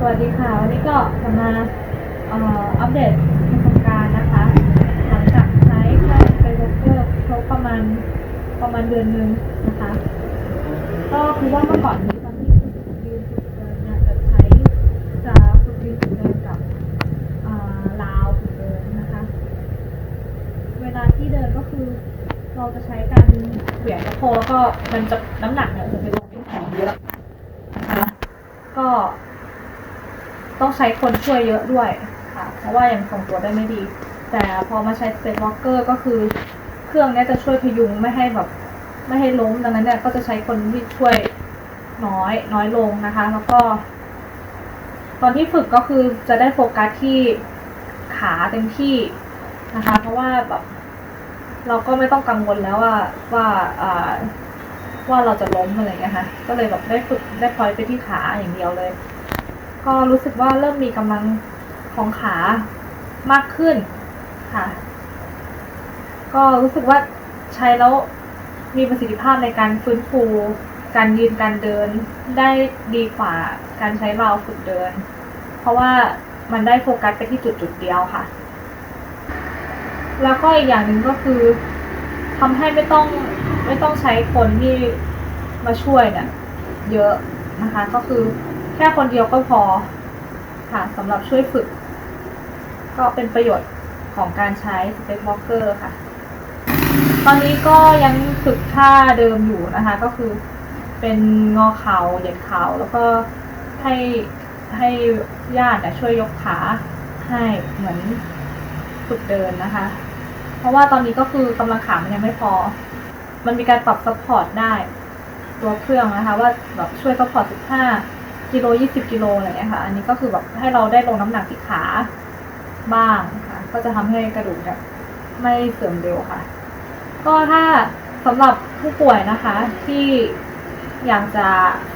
สวัสดีค่ะวันนี้ก็จะมาอัปเดตประสบการณ์นะคะ หลังจากใช้เครื่องเป็นโบรกเกอร์ครบประมาณประมาณเดือนหนึ่งนะคะ ก็คือว่าเมื่อก่อนนี้ตอนที่ฝึกยืนฝึกเดินเนี่ยจะใช้จะฝึกยืนฝึกเดินกับอ่าวฝึกเดินนะคะ เวลาที่เดินก็คือเราจะใช้การเหวี่ยงกระโปรงแล้วก็มันจะน้ำหนักเนี่ยจะเป็นลงที่แขนเยอะนะคะก็ ต้องใช้คนช่วยเยอะด้วยค่ะ เพราะว่ายังทรงตัวได้ไม่ดี แต่พอมาใช้สเปซวอล์กเกอร์ก็คือเครื่องนี้จะช่วยพยุงไม่ให้แบบไม่ให้ล้มดังนั้นเนี่ยก็จะใช้คนที่ช่วยน้อยน้อยลงนะคะ แล้วก็ ตอนที่ฝึกก็คือจะได้โฟกัสที่ขาเต็มที่นะคะ เพราะว่าแบบเราก็ไม่ต้องกังวลแล้วว่าว่าว่าเราจะล้มอะไรเงี้ยค่ะก็เลยแบบได้ฝึกได้พอยไปที่ขาอย่างเดียวเลย ก็รู้สึกว่าเริ่มมีกำลังของขามากขึ้นค่ะ ก็รู้สึกว่าใช้แล้วมีประสิทธิภาพในการฟื้นฟู การยืนการเดินได้ดีกว่าการใช้ราวฝึกเดิน เพราะว่ามันได้โฟกัสไปที่จุดจุดๆเดียวค่ะ แล้วก็อีกอย่างหนึ่งก็คือทำให้ไม่ต้องไม่ต้องใช้คนที่มาช่วยเนี่ยเยอะนะคะ ก็คือ แค่คนเดียวก็พอค่ะสำหรับช่วยฝึก ก็เป็นประโยชน์ของการใช้ Space Walker ค่ะ ตอนนี้ก็ยังฝึกท่าเดิมอยู่นะคะ ก็คือเป็นงอเข่าเหยียดเข่าแล้วก็ให้ให้ญาติช่วยยกขาให้เหมือนฝึกเดินนะคะ เพราะว่าตอนนี้ก็คือกำลังขามันยังไม่พอ มันมีการปรับซัพพอร์ตได้ ตัวเครื่องนะคะ ว่าแบบช่วยซัพพอร์ต15 กิโล20กิโลอะไรอย่างเงี้ยค่ะ อันนี้ก็คือแบบให้เราได้ลงน้ำหนักที่ขาบ้างค่ะ ก็จะทำให้กระดูกเนี่ยไม่เสื่อมเร็วค่ะ ก็ถ้าสำหรับผู้ป่วยนะคะที่อยากจะ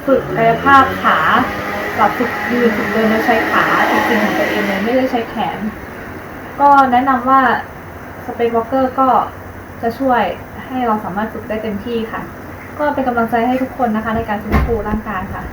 ฝึกกายภาพขาแบบฝึกยืนฝึกเดินโดยใช้ขาจริงๆของตัวเองเลยไม่ได้ใช้แขน ก็แนะนำว่าสเปซวอล์กเกอร์ก็จะช่วยให้เราสามารถฝึกได้เต็มที่ค่ะ ก็เป็นกำลังใจให้ทุกคนนะคะในการฟื้นฟูร่างกายค่ะ